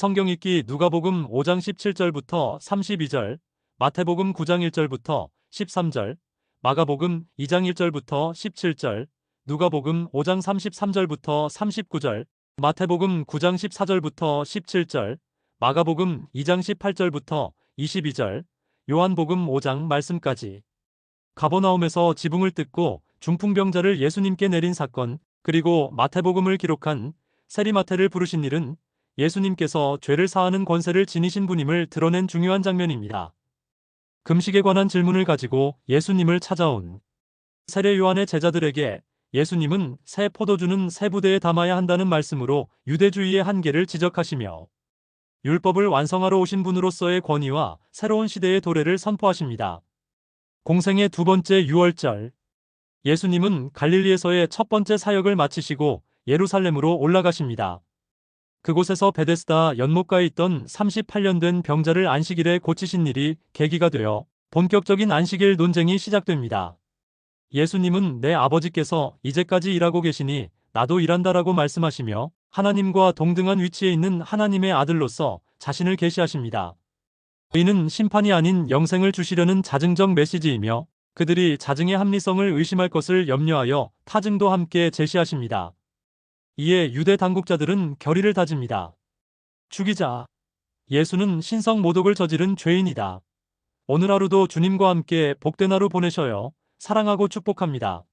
성경 읽기 누가복음 5장 17절부터 32절, 마태복음 9장 1절부터 13절, 마가복음 2장 1절부터 17절, 누가복음 5장 33절부터 39절, 마태복음 9장 14절부터 17절, 마가복음 2장 18절부터 22절, 요한복음 5장 말씀까지. 가버나움에서 지붕을 뜯고 중풍병자를 예수님께 내린 사건, 그리고 마태복음을 기록한 세리마태를 부르신 일은 예수님께서 죄를 사하는 권세를 지니신 분임을 드러낸 중요한 장면입니다. 금식에 관한 질문을 가지고 예수님을 찾아온 세례 요한의 제자들에게 예수님은 새 포도주는 새 부대에 담아야 한다는 말씀으로 유대주의의 한계를 지적하시며 율법을 완성하러 오신 분으로서의 권위와 새로운 시대의 도래를 선포하십니다. 공생의 두 번째 유월절 예수님은 갈릴리에서의 첫 번째 사역을 마치시고 예루살렘으로 올라가십니다. 그곳에서 베데스다 연못가에 있던 38년 된 병자를 안식일에 고치신 일이 계기가 되어 본격적인 안식일 논쟁이 시작됩니다. 예수님은 내 아버지께서 이제까지 일하고 계시니 나도 일한다라고 말씀하시며 하나님과 동등한 위치에 있는 하나님의 아들로서 자신을 계시하십니다. 이는 심판이 아닌 영생을 주시려는 자증적 메시지이며 그들이 자증의 합리성을 의심할 것을 염려하여 타증도 함께 제시하십니다. 이에 유대 당국자들은 결의를 다집니다. 죽이자. 예수는 신성 모독을 저지른 죄인이다. 오늘 하루도 주님과 함께 복된 하루 보내셔요. 사랑하고 축복합니다.